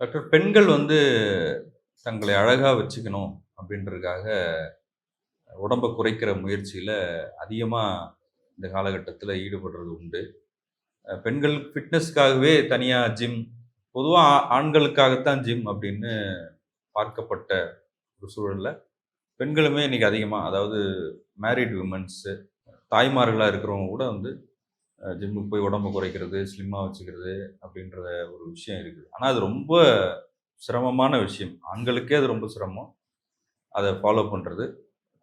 Doctor பெண்கள் வந்து தங்களை அழகாக வச்சுக்கணும் அப்படின்றதுக்காக உடம்ப குறைக்கிற முயற்சியில் அதிகமாக இந்த காலகட்டத்தில் ஈடுபடுறது உண்டு. பெண்கள் ஃபிட்னஸ்க்காகவே தனியாக ஜிம் பொதுவாக ஆண்களுக்காகத்தான் ஜிம் அப்படின்னு பார்க்கப்பட்ட ஒரு சூழலில் பெண்களுமே இன்றைக்கி அதிகமாக அதாவது மேரிட் உமன்ஸு தாய்மார்களாக இருக்கிறவங்க கூட வந்து ஜிம்முக்கு போய் உடம்பு குறைக்கிறது ஸ்லிம்மாக வச்சுக்கிறது அப்படின்ற ஒரு விஷயம் இருக்குது. ஆனால் அது ரொம்ப சிரமமான விஷயம். ஆண்களுக்கே அது ரொம்ப சிரமம். அதை ஃபாலோ பண்ணுறது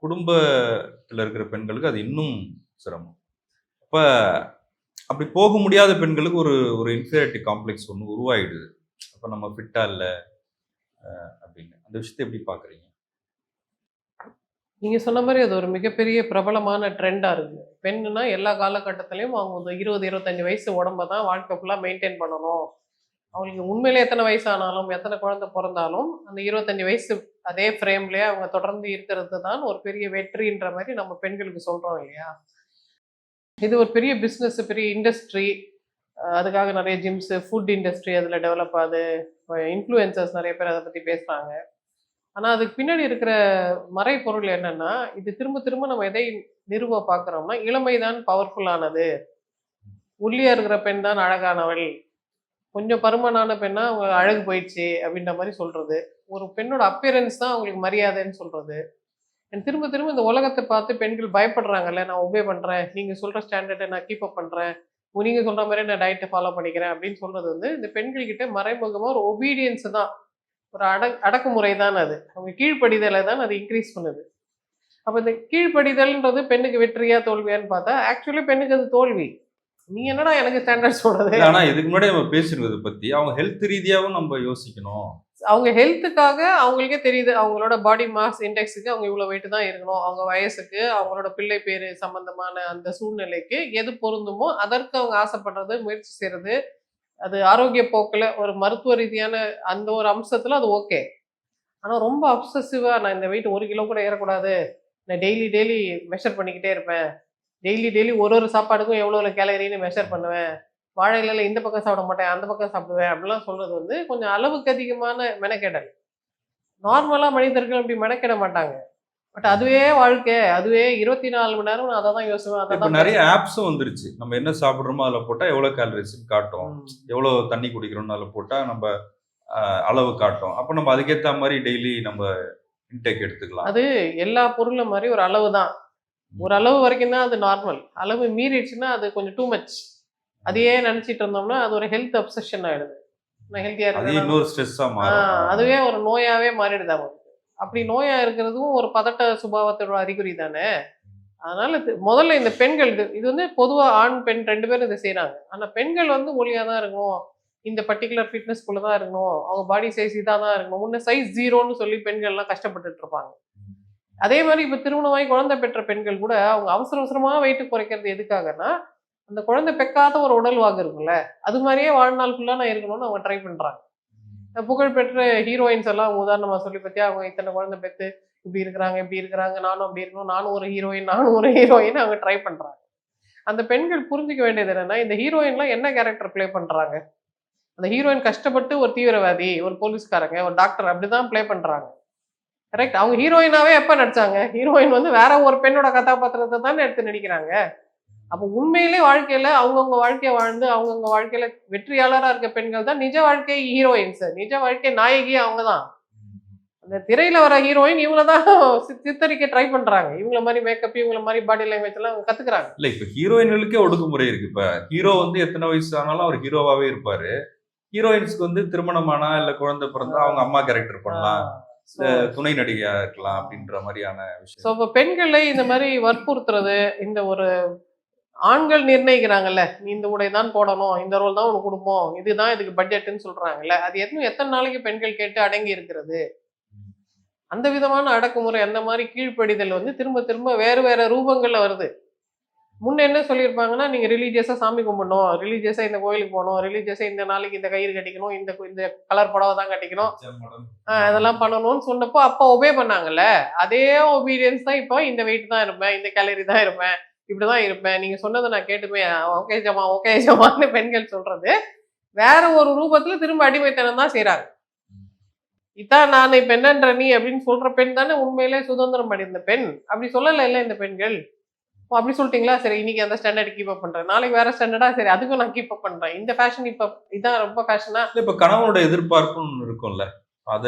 குடும்பத்தில் இருக்கிற பெண்களுக்கு அது இன்னும் சிரமம். அப்போ அப்படி போக முடியாத பெண்களுக்கு ஒரு ஒரு இன்ஃபீரியாரிட்டி காம்ப்ளெக்ஸ் ஒன்று உருவாயிடுது. அப்போ நம்ம ஃபிட்டாக இல்லை அப்படின்னு. அந்த விஷயத்தை எப்படி பார்க்குறீங்க நீங்கள் சொன்ன மாதிரி அது ஒரு மிகப்பெரிய பிரபலமான ட்ரெண்டாக இருக்குது பெண்ணுனா எல்லா காலகட்டத்திலையும் அவங்க ஒரு இருபது இருபத்தஞ்சி வயசு உடம்ப தான் வாழ்க்கை ஃபுல்லாக மெயின்டைன் பண்ணணும். அவங்களுக்கு உண்மையிலே எத்தனை வயசானாலும் எத்தனை குழந்தை பிறந்தாலும் அந்த இருபத்தஞ்சி வயசு அதே ஃப்ரேம்லேயே அவங்க தொடர்ந்து இருக்கிறது தான் ஒரு பெரிய வெற்றின்ற மாதிரி நம்ம பெண்களுக்கு சொல்கிறோம் இல்லையா? இது ஒரு பெரிய பிஸ்னஸ் பெரிய இண்டஸ்ட்ரி அதுக்காக நிறைய ஜிம்ஸு ஃபுட் இண்டஸ்ட்ரி அதில் டெவலப் ஆகுது. இன்ஃப்ளூயன்சர்ஸ் நிறைய பேர் அதை பற்றி பேசுகிறாங்க ஆனால் அதுக்கு பின்னாடி இருக்கிற மறைப்பொருள் என்னன்னா இது திரும்ப திரும்ப நம்ம எதை நிறுவ பார்க்குறோம்னா இளமை தான் பவர்ஃபுல்லானது ஒல்லியா இருக்கிற பெண் தான் அழகானவள். கொஞ்சம் பருமனான பெண்ணா அவங்க அழகு போயிடுச்சு அப்படின்ற மாதிரி சொல்றது. ஒரு பெண்ணோட அப்பியரன்ஸ் தான் அவங்களுக்கு மரியாதைன்னு சொல்றது. என் திரும்ப திரும்ப இந்த உலகத்தை பார்த்து பெண்கள் பயப்படுறாங்கல்ல நான் ஒபே பண்றேன் நீங்க சொல்ற ஸ்டாண்டர்டை நான் கீப் அப் பண்றேன் சொல்கிற நீங்க சொல்ற மாதிரி நான் டயட்டை ஃபாலோ பண்ணிக்கிறேன் அப்படின்னு சொல்றது வந்து இந்த பெண்கள் கிட்ட மறைமுகமா ஒரு ஒபீடியன்ஸ் தான். ஒரு அட அடக்குமுறை தான் அது. அவங்க கீழ்ப்படிதலை தான் அது இன்க்ரீஸ் பண்ணுது. அப்போ இந்த கீழ்ப்படிதல்ன்றது பெண்ணுக்கு வெற்றியா தோல்வியான்னு பார்த்தா ஆக்சுவலி பெண்ணுக்கு அது தோல்வி. நீ என்னடா எனக்கு ஸ்டாண்டர்ட் சொல்றது ஆனா இதுக்கு முன்னாடி நம்ம பேசிருக்கிறத பத்தி அவங்க ஹெல்த் ரீதியாவும் நம்ம யோசிக்கணும். அவங்க ஹெல்த்துக்காக அவங்களுக்கே தெரியுது அவங்களோட பாடி மாஸ் இண்டெக்ஸுக்கு அவங்க இவ்வளோ வெயிட் தான் இருக்கணும். அவங்க வயசுக்கு அவங்களோட பிள்ளை பேர் சம்பந்தமான அந்த சூழ்நிலைக்கு எது பொருந்துமோ அதற்கு அவங்க ஆசைப்படுறது முயற்சி செய்யறது அது ஆரோக்கிய போக்கில் ஒரு மருத்துவ ரீதியான அந்த ஒரு அம்சத்தில் அது ஓகே ஆனால் ரொம்ப அப்சசிவாக நான் இந்த வெயிட் ஒரு கிலோ கூட ஏறக்கூடாது. நான் டெய்லி டெய்லி மெஷர் பண்ணிக்கிட்டே இருப்பேன். டெய்லி டெய்லி ஒரு ஒரு சாப்பாடுக்கும் எவ்வளோ கேலரின்னு மெஷர் பண்ணுவேன். வாழை இலையில இந்த பக்கம் சாப்பிட மாட்டேன் அந்த பக்கம் சாப்பிடுவேன் அப்படிலாம் சொல்கிறது வந்து கொஞ்சம் அளவுக்கு அதிகமான மெனக்கெடல். நார்மலாக மனிதர்கள் அப்படி மெனக்கெட மாட்டாங்க. பட் அதுவே வாழ்க்கை. அதுவே இருபத்தி நாலு மணி நேரம் அதை தான் யோசிப்பேன். இப்ப நிறைய ஆப்ஸும் வந்துருச்சு. நம்ம என்ன சாப்பிடுறோமோ அதுல போட்டா எவ்வளவு கேலரிஸ் காட்டும். ம். எவ்வளவு தண்ணி குடிக்கிறோம்னு அதுல போட்டா நம்ம அளவு காட்டும். அப்ப நம்ம அதுக்கேத்த மாதிரி டெய்லி நம்ம இன்டேக் எடுத்துக்கலாம். அது எல்லா பொருளும் மாதிரி ஒரு அளவு தான். ஒரு அளவு வரைக்கும் தான் அது நார்மல் அளவு மீறிடுச்சுன்னா அது கொஞ்சம் டூ மச் அதையே நினைச்சிட்டு இருந்தோம்னா அது ஒரு ஹெல்த் அப்சஷன் ஆயிடுது. நான் ஹெல்த்தியா அது இருக்கேன் அதுவே ஒரு நோயாவே மாறிடுது அவங்களுக்கு அப்படி நோயா இருக்கிறதும் ஒரு பதட்ட சுபாவத்தோட அறிகுறி தானே? அதனால முதல்ல இந்த பெண்கள் இது இது வந்து பொதுவா ஆண் பெண் ரெண்டு பேரும் இதை செய்றாங்க. ஆனா பெண்கள் வந்து ஒளியா தான் இருக்கணும். இந்த பர்டிகுலர் ஃபிட்னஸ்குள்ள தான் இருக்கணும். அவங்க பாடி சைஸ் இதாக தான் இருக்கணும். முன்ன சைஸ் ஜீரோன்னு சொல்லி பெண்கள்லாம் கஷ்டப்பட்டுட்டு இருப்பாங்க. அதே மாதிரி இப்போ திருமணமாகி குழந்தை பெற்ற பெண்கள் கூட அவங்க அவசர அவசரமா வெயிட் குறைக்கிறது எதுக்காகன்னா அந்த குழந்தை பெக்காத ஒரு உடல் வாகு இருக்குல்ல அது மாதிரியே வாழ்நாள் ஃபுல்லாக நான் இருக்கணும்னு அவங்க ட்ரை பண்றாங்க. புகழ்பெற்ற ஹீரோயின்ஸ் எல்லாம் உதாரணமாக சொல்லி பத்தியா? அவங்க இத்தனை குழந்தை பெற்று இப்படி இருக்கிறாங்க இப்படி இருக்கிறாங்க நானும் அப்படி இருக்கணும் நானும் ஒரு ஹீரோயின் நானும் ஒரு ஹீரோயின் அவங்க ட்ரை பண்றாங்க. அந்த பெண்கள் புரிஞ்சிக்க வேண்டியது என்னன்னா இந்த ஹீரோயின்லாம் என்ன கேரக்டர் ப்ளே பண்றாங்க? அந்த ஹீரோயின் கஷ்டப்பட்டு ஒரு தீவிரவாதி ஒரு போலீஸ்காரங்க ஒரு டாக்டர் அப்படிதான் ப்ளே பண்றாங்க. கரெக்ட் அவங்க ஹீரோயினாவே எப்ப நடிச்சாங்க? ஹீரோயின் வந்து வேற ஒரு பெண்ணோட கதாபாத்திரத்தை தானே எடுத்து நடிக்கிறாங்க. அப்போ உண்மையிலே வாழ்க்கையில அவங்கவுங்க வாழ்க்கைய வாழ்ந்து அவங்கவுங்க வாழ்க்கையில வெற்றியாளரா இருக்க பெண்கள் தான் நிஜ வாழ்க்கை ஹீரோயின்ஸ் நிஜ வாழ்க்கை நாயகி அவங்க தான் அந்த திரையில வர ஹீரோயின் இவங்கள தான் சித்தரிக்க ட்ரை பண்றாங்க. இவங்கள மாதிரி மேக்கப் இவங்கள மாதிரி பாடி லாங்குவேஜ் எல்லாம் கத்துக்கிறாங்க. இல்ல இப்ப ஹீரோயின்களுக்கே ஒடுக்குமுறை இருக்கு. இப்ப ஹீரோ வந்து எத்தனை வயசு ஆனாலும் அவர் ஹீரோவாவே இருப்பாரு. ஹீரோயின்ஸ்க்கு வந்து திருமணமானா இல்ல குழந்தை பிறந்தா அவங்க அம்மா கேரக்டர் பண்ணலாம். துணை நடிகையா இருக்கலாம் அப்படின்ற மாதிரியான ஸோ விஷயம் இப்போ பெண்களை இந்த மாதிரி வற்புறுத்துறது இந்த ஒரு ஆண்கள் நிர்ணயிக்கிறாங்கல்ல நீ இந்த உடை தான் போடணும் இந்த ரோல் தான் உனக்கு கொடுப்போம் இதுதான் இதுக்கு பட்ஜெட்னு சொல்றாங்கல்ல அது எத்தனை எத்தனை நாளைக்கு பெண்கள் கேட்டு அடங்கி இருக்கிறது? அந்த விதமான அடக்குமுறை அந்த மாதிரி கீழ்ப்படிதல் வந்து திரும்ப திரும்ப வேறு வேற ரூபங்கள்ல வருது. முன்ன என்ன சொல்லியிருப்பாங்கன்னா நீங்க ரிலீஜியஸாக சாமி கும்பிடணும் ரிலீஜியஸா இந்த கோயிலுக்கு போகணும் ரிலீஜியஸா இந்த நாளைக்கு இந்த கயிறு கட்டிக்கணும் இந்த இந்த கலர் புடவை தான் கட்டிக்கணும். ஆஹ் பண்ணணும்னு சொன்னப்போ அப்போ ஒபே பண்ணாங்கல்ல அதே ஒபீடியன்ஸ் தான் இப்போ இந்த வெயிட் தான் இருப்பேன் இந்த கேலரி தான் இருப்பேன். இப்படிதான் இருப்பேன். நீங்க சொன்னதை நான் கேட்டுமே ஓகே ஜமா ஓகே ஜமான்னு பெண்கள் சொல்றது. வேற ஒரு ரூபத்துல திரும்ப அடிமைத்தனம் தான் செய்யறாங்க இதான் நான் இப்ப என்னன்ற நீ அப்படின்னு சொல்ற பெண் தானே உண்மையிலே சுதந்திரம் அடைந்த பெண். அப்படி சொல்லல இல்ல இந்த பெண்கள்? அப்படி சொல்லிட்டீங்களா? சரி இன்னைக்கு அந்த ஸ்டாண்டர்ட் கீப் அப் பண்றேன். நாளைக்கு வேற ஸ்டாண்டர்டா சரி அதுக்கும் நான் கீப் அப் பண்றேன். இந்த ஃபேஷன் இப்ப இதான் ரொம்ப ஃபேஷனா இப்ப கணவனோட எதிர்பார்ப்புன்னு இருக்கும்ல. அத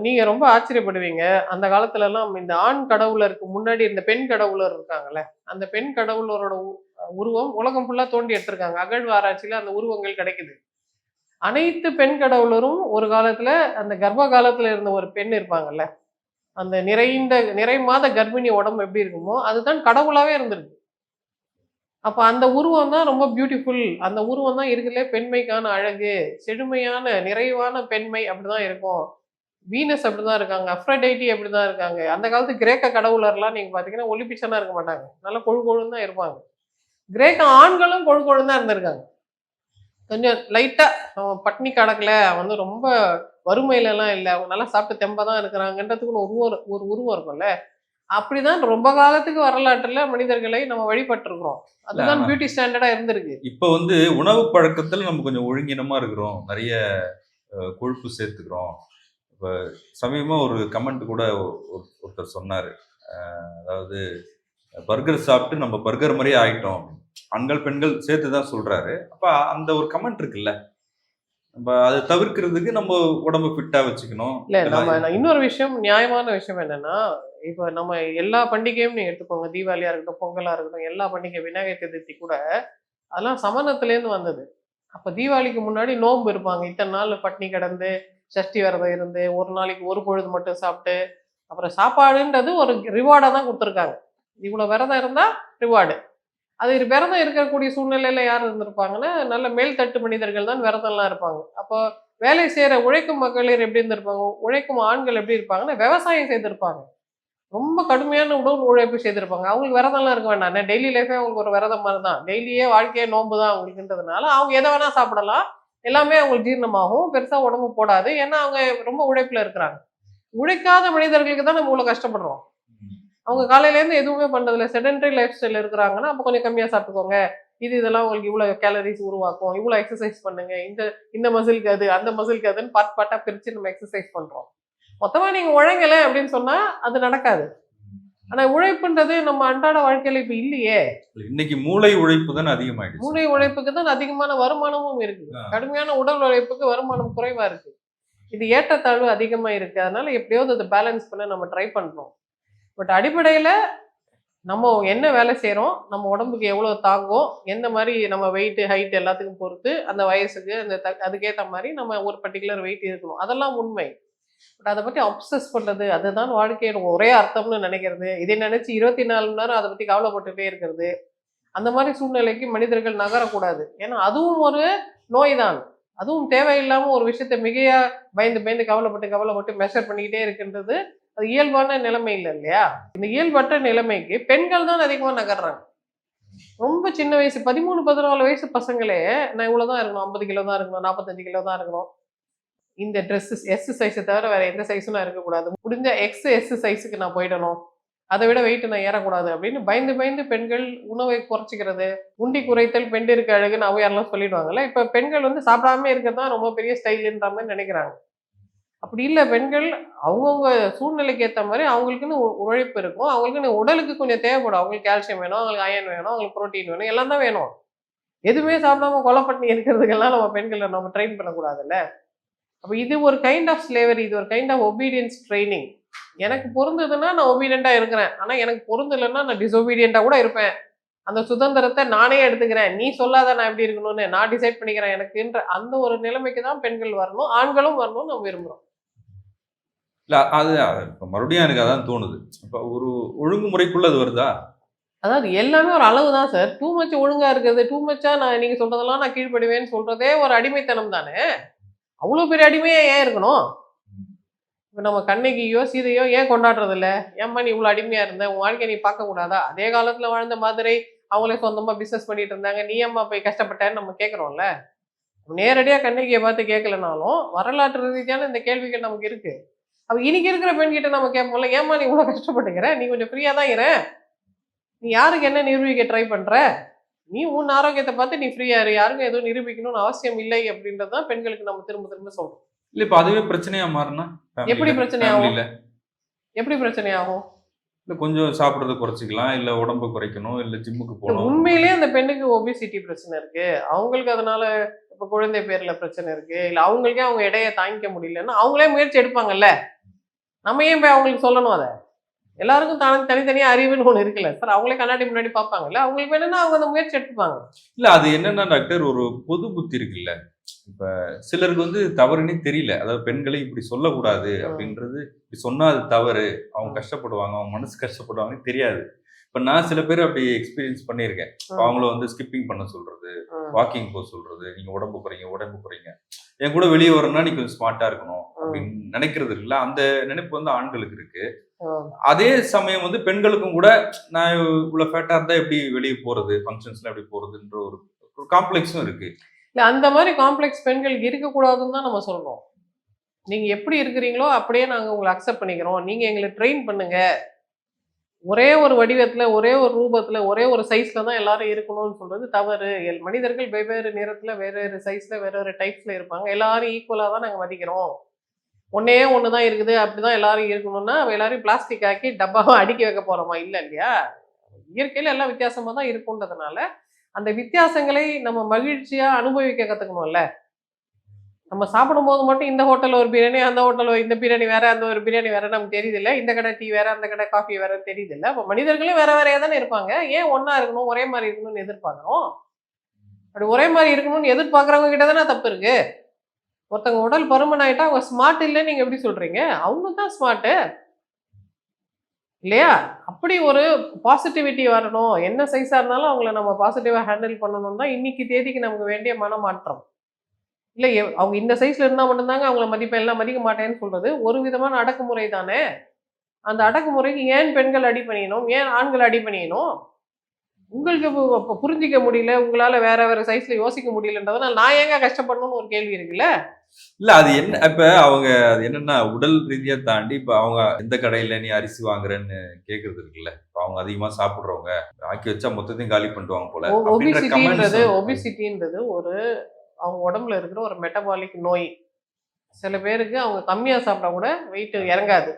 நீங்க ரொம்ப ஆச்சரியப்படுவீங்க. அந்த காலத்துல எல்லாம் இந்த ஆண் கடவுளருக்கு முன்னாடி இந்த பெண் கடவுளர் இருக்காங்கல்ல அந்த பெண் கடவுளரோட உ- உருவம் உலகம் ஃபுல்லா தோண்டி எடுத்திருக்காங்க. அகழ்வாராய்ச்சியில அந்த உருவங்கள் கிடைக்குது. அனைத்து பெண் கடவுளரும் ஒரு காலத்துல அந்த கர்ப்ப காலத்துல இருந்த ஒரு பெண் இருப்பாங்கல்ல அந்த நிறைந்த நிறை மாத கர்ப்பிணி உடம்பு எப்படி இருக்குமோ அதுதான் கடவுளாவே இருந்திருக்கு. அப்போ அந்த உருவம் தான் ரொம்ப பியூட்டிஃபுல் அந்த உருவம் தான் இருக்குல்ல பெண்மைக்கான அழகு. செழுமையான நிறைவான பெண்மை அப்படிதான் இருக்கும். வீனஸ் அப்படிதான் இருக்காங்க. அஃப்ரடைட்டி அப்படிதான் இருக்காங்க. அந்த காலத்து கிரேக்க கடவுளர்லாம் நீங்க பாத்தீங்கன்னா ஒலிபிச்சனா இருக்க மாட்டாங்க. நல்லா கொழு கொழுன்னு தான் இருப்பாங்க. கிரேக்க ஆண்களும் கொழு கொழுன்னு தான் இருந்திருக்காங்க. கொஞ்சம் லைட்டா அவன் பட்னி கடக்கல அவன் வந்து ரொம்ப வறுமையில எல்லாம் இல்லை. அவங்க நல்லா சாப்பிட்டு தெம்பா தான் இருக்கிறாங்கன்றதுக்கு ஒரு உருவம் ஒரு உருவம் இருக்கும்ல. அப்படிதான் ரொம்ப காலத்துக்கு வரலாற்றுல மனிதர்களை நம்ம வழிபட்டிருக்கிறோம். அதுதான். பியூட்டி ஸ்டாண்டர்டா இருந்திருக்கு. இப்ப வந்து உணவு பழக்கத்துல நம்ம கொஞ்சம் ஒழுங்கினமா இருக்கிறோம். நிறைய கொழுப்பு சேர்த்துக்கிறோம். இப்ப சமீபமா ஒரு கமெண்ட் கூட ஒரு- ஒருத்தர் சொன்னாரு. அதாவது பர்கர் சாப்பிட்டு நம்ம பர்கர் மாதிரியே ஆயிட்டோம். ஆண்கள் பெண்கள் சேர்த்து தான் சொல்றாரு. அப்ப அந்த ஒரு கமெண்ட் இருக்குல்ல நம்ம அதை தவிர்க்கிறதுக்கு நம்ம உடம்ப ஃபிட்டா வச்சுக்கணும். இல்ல நம்ம இன்னொரு விஷயம் நியாயமான விஷயம் என்னன்னா இப்போ நம்ம எல்லா பண்டிகையும் நீங்க எடுத்துக்கோங்க. தீபாவளியா இருக்கட்டும் பொங்கலா இருக்கட்டும் எல்லா பண்டிகை விநாயகர் சதுர்த்தி கூட அதெல்லாம் சமணத்திலேருந்து வந்தது. அப்ப தீபாவளிக்கு முன்னாடி நோன்பு இருப்பாங்க. இத்தனை நாள் பட்னி கிடந்து சஷ்டி விரதம் இருந்து ஒரு நாளைக்கு ஒரு பொழுது மட்டும் சாப்பிட்டு அப்புறம் சாப்பாடுன்றது ஒரு ரிவார்டா தான் கொடுத்துருக்காங்க. இவ்வளவு விரதம் இருந்தா ரிவார்டு அது விரதம் இருக்கக்கூடிய சூழ்நிலையில யார் இருந்திருப்பாங்கன்னா நல்ல மேல்தட்டு மனிதர்கள் தான் விரதம்லாம் இருப்பாங்க. அப்போ வேலை செய்யற உழைக்கும் மகளிர் எப்படி இருந்திருப்பாங்க? உழைக்கும் ஆண்கள் எப்படி இருப்பாங்கன்னா விவசாயம் செய்திருப்பாங்க. ரொம்ப கடுமையான உடல் உழைப்பு செய்திருப்பாங்க. அவங்களுக்கு விரதம்லாம் இருக்க வேண்டாம். டெய்லி லைஃபே அவங்களுக்கு ஒரு விரதம் மாதிரி தான் டெய்லியே வாழ்க்கையே நோன்பு தான் அவங்களுக்குன்றதுனால அவங்க எதை வேணா சாப்பிடலாம். எல்லாமே அவங்களுக்கு ஜீர்ணமாகும். பெருசாக உடம்பு போடாது. ஏன்னா அவங்க ரொம்ப உழைப்பில் இருக்கிறாங்க. உழைக்காத மனிதர்களுக்கு தான் நம்ம இவ்வளோ கஷ்டப்படுறோம். அவங்க காலையில இருந்து எதுவுமே பண்றதில்ல. செடென்டரி லைஃப் ஸ்டைல் இருக்கிறாங்கன்னா அப்போ கொஞ்சம் கம்மியா சாப்பிட்டுக்கோங்க. இது இதெல்லாம் உங்களுக்கு இவ்வளவு கேலரிஸ் உருவாக்கும். இவ்வளவு எக்ஸசைஸ் பண்ணுங்க. இந்த இந்த மசிலுக்கு அது அந்த மசிலுக்கு அதுன்னு பார்ட் பார்ட்டா பிரிச்சு நம்ம எக்ஸசைஸ் பண்றோம். மொத்தமா நீங்க உழைங்கல அப்படின்னு சொன்னா அது நடக்காது. ஆனா உழைப்புன்றது நம்ம அன்றாட வாழ்க்கையில இப்ப இல்லையே. இன்னைக்கு மூளை உழைப்பு தானே அதிகமாயிடுச்சு. மூளை உழைப்புக்கு தான் அதிகமான வருமானமும் இருக்கு. கடுமையான உடல் உழைப்புக்கு வருமானம் குறைவா இருக்கு. இது ஏற்றத்தாழ்வு அதிகமா இருக்கு. அதனால எப்படியாவது அதை பேலன்ஸ் பண்ண நம்ம ட்ரை பண்றோம். பட் அடிப்படையில் நம்ம என்ன வேலை செய்கிறோம் நம்ம உடம்புக்கு எவ்வளோ தாங்கும் எந்த மாதிரி நம்ம வெயிட்டு ஹைட் எல்லாத்துக்கும் பொறுத்து அந்த வயசுக்கு அந்த த- அதுக்கேற்ற மாதிரி நம்ம ஒரு பர்டிகுலர் வெயிட் இருக்கணும். அதெல்லாம் உண்மை. பட் அதை பற்றி அப்சஸ் பண்ணுறது அதுதான் வாழ்க்கையோட ஒரே அர்த்தம்னு நினைக்கிறது. இதை நினச்சி இருபத்தி நாலு மணி நேரம் அதை பற்றி கவலைப்பட்டுட்டே இருக்கிறது. அந்த மாதிரி சூழ்நிலைக்கு மனிதர்கள் நகரக்கூடாது. ஏன்னா அதுவும் ஒரு நோய் தான் அதுவும் தேவையில்லாமல் ஒரு விஷயத்த மிகையாக பயந்து பயந்து கவலைப்பட்டு கவலைப்பட்டு மெஷர் பண்ணிக்கிட்டே இருக்கின்றது அது இயல்பான நிலைமை இல்லை இல்லையா? இந்த இயல்பற்ற நிலைமைக்கு பெண்கள் தான் அதிகமா நகர்றாங்க. ரொம்ப சின்ன வயசு பதிமூணு பதினாலு வயசு பசங்களே நான் இவ்வளோ தான் இருக்கணும் ஐம்பது கிலோ தான் இருக்கணும் நாற்பத்தஞ்சு கிலோ தான் இருக்கணும். இந்த ட்ரெஸ்ஸஸ் எஸ் சைஸை தவிர வேற எந்த சைஸும் நான் இருக்கக்கூடாது. முடிஞ்ச எக்ஸ் எஸ் சைஸுக்கு நான் போயிடணும். அதை விட வெயிட் நான் ஏறக்கூடாது அப்படின்னு பயந்து பயந்து பெண்கள் உணவை குறைச்சிக்கிறது உண்டி குறைத்தல் பெண்டிற்கு அழகுன்னு அவையாரெல்லாம் சொல்லிடுவாங்கல்ல. இப்போ பெண்கள் வந்து சாப்பிடாம இருக்கிறது தான் ரொம்ப பெரிய ஸ்டைலுன்ற மாதிரி நினைக்கிறாங்க. அப்படி இல்லை பெண்கள் அவங்கவுங்க சூழ்நிலைக்கு ஏற்ற மாதிரி அவங்களுக்குன்னு உழைப்பு இருக்கும். அவங்களுக்குன்னு உடலுக்கு கொஞ்சம் தேவைப்படும். அவங்களுக்கு கால்சியம் வேணும் அவங்களுக்கு அயன் வேணும் அவங்களுக்கு புரோட்டீன் வேணும் எல்லாம் தான் வேணும். எதுவுமே சாப்பிடாம கொலை பண்ணி இருக்கிறதுக்கெல்லாம் நம்ம பெண்களை நம்ம ட்ரெயின் பண்ணக்கூடாதுல்ல? அப்போ இது ஒரு கைண்ட் ஆஃப் ஸ்லேவரி இது ஒரு கைண்ட் ஆஃப் ஒபீடியன்ஸ் ட்ரைனிங் எனக்கு பொருந்ததுன்னா நான் ஒபீடியண்டாக இருக்கிறேன். ஆனால் எனக்கு பொருந்தலைன்னா நான் டிசொபீடியண்டா கூட இருப்பேன். அந்த சுதந்திரத்தை நானே எடுத்துக்கிறேன். நீ சொல்லாத நான் எப்படி இருக்கணும்னு நான் டிசைட் பண்ணிக்கிறேன். எனக்குன்ற அந்த ஒரு நிலைமைக்கு தான் பெண்கள் வரணும் ஆண்களும் வரணும்னு நம்ம விரும்புகிறோம் இல்லை அது இப்போ மறுபடியும் எனக்கு அதான் தோணுது. இப்போ ஒரு ஒழுங்குமுறைக்குள்ள அது வருதா? அதாவது எல்லாமே ஒரு அளவு தான் சார் டூ மச் ஒழுங்கா இருக்கிறது டூ மச்சா நான் நீங்க சொல்றதெல்லாம் நான் கீழ்ப்படுவேன்னு சொல்றதே ஒரு அடிமைத்தனம் தானே? அவ்வளோ பெரிய அடிமையாக ஏன் இருக்கணும்? இப்போ நம்ம கண்ணகியோ சீதையோ ஏன் கொண்டாடுறதில்ல? ஏம்மா நீ இவ்வளோ அடிமையா இருந்த? உன் வாழ்க்கையை நீ பார்க்க கூடாதா? அதே காலத்துல வாழ்ந்த மாதிரி அவங்களே சொந்தமா பிசினஸ் பண்ணிட்டு இருந்தாங்க. நீ ஏம்மா போய் கஷ்டப்பட்டேன்னு நம்ம கேட்குறோம்ல நேரடியாக கண்ணகியை பார்த்து கேட்கலனாலும் வரலாற்று ரீதியான இந்த கேள்விகள் நமக்கு இருக்குது அப்ப இன்னைக்கு இருக்கிற பெண்கிட்ட நம்ம கேட்போம்ல ஏம்மா நீ இவ்வளோ கஷ்டப்பட்டுக்கிற? நீ கொஞ்சம் ஃப்ரீயா தான் இரு. நீ யாருக்கு என்ன நிரூபிக்க ட்ரை பண்ற? நீ உன் ஆரோக்கியத்தை பார்த்து நீ ஃப்ரீயா இரு. யாருக்கும் எதுவும் நிரூபிக்கணும்னு அவசியம் இல்லை அப்படின்றது தான் பெண்களுக்கு நம்ம திரும்ப திரும்ப சொல்றோம். இல்ல இப்ப அதுவே பிரச்சனையா மாறினா எப்படி பிரச்சனையாகும்? எப்படி பிரச்சனை ஆகும்? இல்ல கொஞ்சம் சாப்பிடுறத குறைச்சிக்கலாம் இல்ல உடம்பு குறைக்கணும் இல்ல ஜிம்முக்கு போகணும். உண்மையிலேயே அந்த பெண்ணுக்கு ஒபிசிட்டி பிரச்சனை இருக்கு. அவங்களுக்கு அதனால இப்ப குழந்தை பேர்ல பிரச்சனை இருக்கு. இல்ல அவங்களுக்கே அவங்க எடையை தாங்கிக்க முடியலன்னா அவங்களே முயற்சி எடுப்பாங்கல்ல. நம்ம ஏன் போய் அவங்களுக்கு சொல்லணும் அதை? எல்லாருக்கும் தனக்கு தனித்தனியா அறிவுன்னு ஒண்ணு இருக்குல்ல. சார் அவங்களே கண்ணாடி முன்னாடி பார்ப்பாங்கல்ல அவங்களுக்கு வேணும்னா அவங்க அந்த முயற்சி எடுத்துப்பாங்க இல்ல அது என்னன்னா டாக்டர் ஒரு பொது புத்தி இருக்குல்ல. இப்ப சிலருக்கு வந்து தவறுனே தெரியல. அதாவது பெண்களை இப்படி சொல்லக்கூடாது அப்படின்றது. இப்படி சொன்னா அது தவறு. அவங்க கஷ்டப்படுவாங்க. அவங்க மனசு கஷ்டப்படுவாங்கன்னு தெரியாது. இப்ப நான் சில பேர் அப்படி எக்ஸ்பீரியன்ஸ் பண்ணியிருக்கேன். அவங்கள வந்து ஸ்கிப்பிங் பண்ண சொல்றது. வாக்கிங் போக சொல்றது. நீங்க உடம்பு குறைங்க உடம்பு குறைங்க. என் கூட வெளியே வரணும்னா நீ கொஞ்சம் ஸ்மார்ட்டா இருக்கணும் அப்படின்னு நினைக்கிறது இருக்குல்ல அந்த நினைப்பு வந்து ஆண்களுக்கு இருக்கு. அதே சமயம் வந்து பெண்களுக்கும் கூட நான் இவ்வளவு ஃபேட்டா இருந்தா எப்படி வெளியே போறது? ஃபங்க்ஷன்ஸ்ல எப்படி போறதுன்ற ஒரு ஒரு காம்ப்ளெக்ஸும் இருக்கு. இல்ல அந்த மாதிரி காம்ப்ளெக்ஸ் பெண்களுக்கு இருக்கக்கூடாதுன்னு தான் நம்ம சொல்றோம் நீங்க எப்படி இருக்கிறீங்களோ அப்படியே நாங்க உங்களை அக்செப்ட் பண்ணிக்கிறோம். நீங்க எங்களை ட்ரெயின் பண்ணுங்க. ஒரே ஒரு வடிவத்தில் ஒரே ஒரு ரூபத்தில் ஒரே ஒரு சைஸில் தான் எல்லாரும் இருக்கணும்னு சொல்கிறது தவறு. எல்- மனிதர்கள் வெவ்வேறு நிறத்தில் வெவ்வேறு சைஸில் வெவ்வேறு டைப்ஸில் இருப்பாங்க. எல்லாரும் ஈக்குவலாக தான் நாங்கள் மதிக்கிறோம். ஒன்னே ஒன்று தான் இருக்குது. அப்படி தான் எல்லாரும் இருக்கணும்னா எல்லாரையும் பிளாஸ்டிக் ஆக்கி டப்பாவை அடுக்கி வைக்க போகிறோமா இல்லை இல்லையா? இயற்கையில் எல்லாம் வித்தியாசமாக தான் இருக்குன்றதுனால அந்த வித்தியாசங்களை நம்ம மகிழ்ச்சியாக அனுபவிக்க கற்றுக்கணும்ல நம்ம சாப்பிடும்போது மட்டும் இந்த ஹோட்டலில் ஒரு பிரியாணி அந்த ஹோட்டலில் இந்த பிரியாணி வேறு அந்த ஒரு பிரியாணி வேறு நமக்கு தெரியுதில்ல. இந்த கடை டீ வேறு அந்த கடை காஃபி வேறு தெரியுதில்ல. அப்போ மனிதர்களும் வேறு வேறையா தானே இருப்பாங்க. ஏன் ஒன்றா இருக்கணும் ஒரே மாதிரி இருக்கணும்னு எதிர்பார்க்கணும் அப்படி ஒரே மாதிரி இருக்கணும்னு எதிர்பார்க்குறவங்க கிட்ட தானே தப்பு இருக்குது ஒருத்தவங்க உடல் பருமன் ஆகிட்டா அவங்க ஸ்மார்ட் இல்லைன்னு நீங்கள் எப்படி சொல்கிறீங்க அவங்க தான் ஸ்மார்ட்டு இல்லையா? அப்படி ஒரு பாசிட்டிவிட்டி வரணும். என்ன சைஸாக இருந்தாலும் அவங்கள நம்ம பாசிட்டிவாக ஹேண்டில் பண்ணணும் தான் இன்னைக்கு தேதிக்கு நமக்கு வேண்டிய மனமாற்றம். இல்ல அவங்க இந்த சைஸ்ல இருந்தா மட்டும்தாங்க அவங்கள மதிப்பேன் எல்லாம் மதிக்க மாட்டேன்னு சொல்றது. ஒரு விதமான அடக்குமுறை தானே. அந்த அடக்குமுறைக்கு ஏன் பெண்கள் அடி பண்ணியணும்? ஏன் ஆண்கள் அடி பண்ணியணும்? உங்களுக்கு புரிஞ்சிக்க முடியல. உங்களால வேற வேற சைஸ்ல யோசிக்க முடியலன்றதுனால நான் ஏங்க கஷ்டப்படணும்னு ஒரு கேள்வி இருக்குல்ல? இல்ல அது என்ன இப்ப அவங்க அது என்னன்னா உடல் ரீதியா தாண்டி இப்ப அவங்க எந்த கடையில நீ அரிசி வாங்குறேன்னு கேக்குறது இருக்குல்ல? இப்ப அவங்க அதிகமா சாப்பிடுறவங்க ஆக்கி வச்சா மொத்தத்தையும் காலி பண்ணிடுவாங்க போல ஒபிசிட்டின்றது ஒபிசிட்டின்றது ஒரு அவங்க உடம்புல இருக்கிற ஒரு மெட்டபாலிக் நோய். சில பேருக்கு அவங்க கம்மியா சாப்பிட்டா கூட வெயிட் இறங்காது.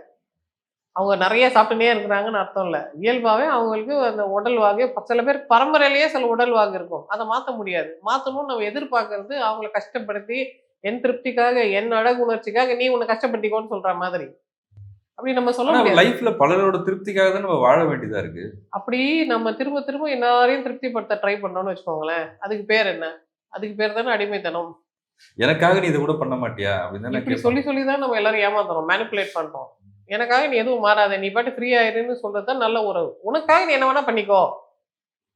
அவங்க நிறைய சாப்பிட்டுனே இருக்கிறாங்கன்னு அர்த்தம் இல்லை. இயல்பாகவே அவங்களுக்கு அந்த உடல் வாகு சில பேர் பரம்பரையிலேயே சில உடல் வாகு இருக்கும். அதை மாற்ற முடியாது. மாற்றணும்னு நம்ம எதிர்பார்க்கறது அவங்கள கஷ்டப்படுத்தி என் திருப்திக்காக என் அழகு உணர்ச்சிக்காக நீ உன்னை கஷ்டப்படுத்திக்கோன்னு சொல்ற மாதிரி. அப்படி நம்ம சொல்ல முடியாது. லைஃப்ல பலரோட திருப்திக்காக தான் நம்ம வாழ வேண்டியதா இருக்கு? அப்படி நம்ம திரும்ப திரும்ப எல்லாரையும் திருப்திப்படுத்த ட்ரை பண்ணோம்னு வச்சுக்கோங்களேன். அதுக்கு பேர் என்ன? அதுக்கு பேர் தானே அடிமைத்தனம். எனக்காக நீ இதை கூட பண்ண மாட்டியா? அப்படின்னு இப்படி. சொல்லி சொல்லி தான் நம்ம எல்லாரும் ஏமாத்துறோம் மேனிப்புலேட் பண்றோம். எனக்காக நீ எதுவும் மாறாத நீ பாட்டு ஃப்ரீ ஆயிருன்னு சொல்றது தான் நல்ல உறவு. உனக்காக நீ என்ன வேணா பண்ணிக்கோ.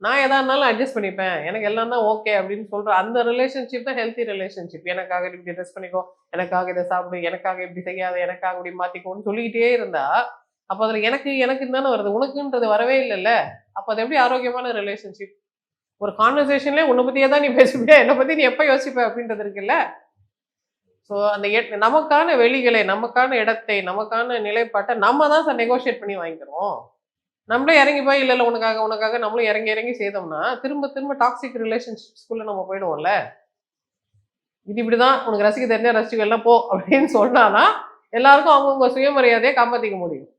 நான் எதா இருந்தாலும் அட்ஜஸ்ட் பண்ணிப்பேன். எனக்கு எல்லாம் தான் ஓகே அப்படின்னு சொல்ற அந்த ரிலேஷன்ஷிப் தான் ஹெல்த்தி ரிலேஷன்ஷிப் எனக்காக இப்படி ட்ரெஸ் பண்ணிக்கோ எனக்காக இதை சாப்பிடு எனக்காக இப்படி செய்யாத எனக்காக இப்படி மாத்திக்கோன்னு சொல்லிக்கிட்டே இருந்தா அப்ப அதுல எனக்கு எனக்கு தானே வருது. உனக்குன்றது வரவே இல்லைல்ல. அப்ப அது எப்படி ஆரோக்கியமான ரிலேஷன்ஷிப் ஒரு கான்வர்சேஷன்லேயே உன்னை பத்தியே தான் நீ பேசுவியா? என்னை பத்தி நீ எப்ப யோசிப்ப அப்படின்றது இருக்குல்ல? ஸோ அந்த நமக்கான வெளிகளை நமக்கான இடத்தை நமக்கான நிலைப்பாட்டை நம்ம தான் சார் நெகோஷியேட் பண்ணி வாங்கிக்கிறோம். நம்மளே இறங்கி போய் இல்லை இல்லை உனக்காக உனக்காக நம்மளும் இறங்கி இறங்கி செய்தோம்னா திரும்ப திரும்ப டாக்ஸிக் ரிலேஷன்ஷிப்ஸ்குள்ளே நம்ம போயிடுவோம்ல? இது இப்படி தான் உனக்கு ரசிக்க தெரிஞ்சா எல்லாம் போ அப்படின்னு சொன்னாதான் எல்லாருக்கும் அவங்கவுங்க சுயமரியாதையை காப்பாற்றிக்க முடியும்.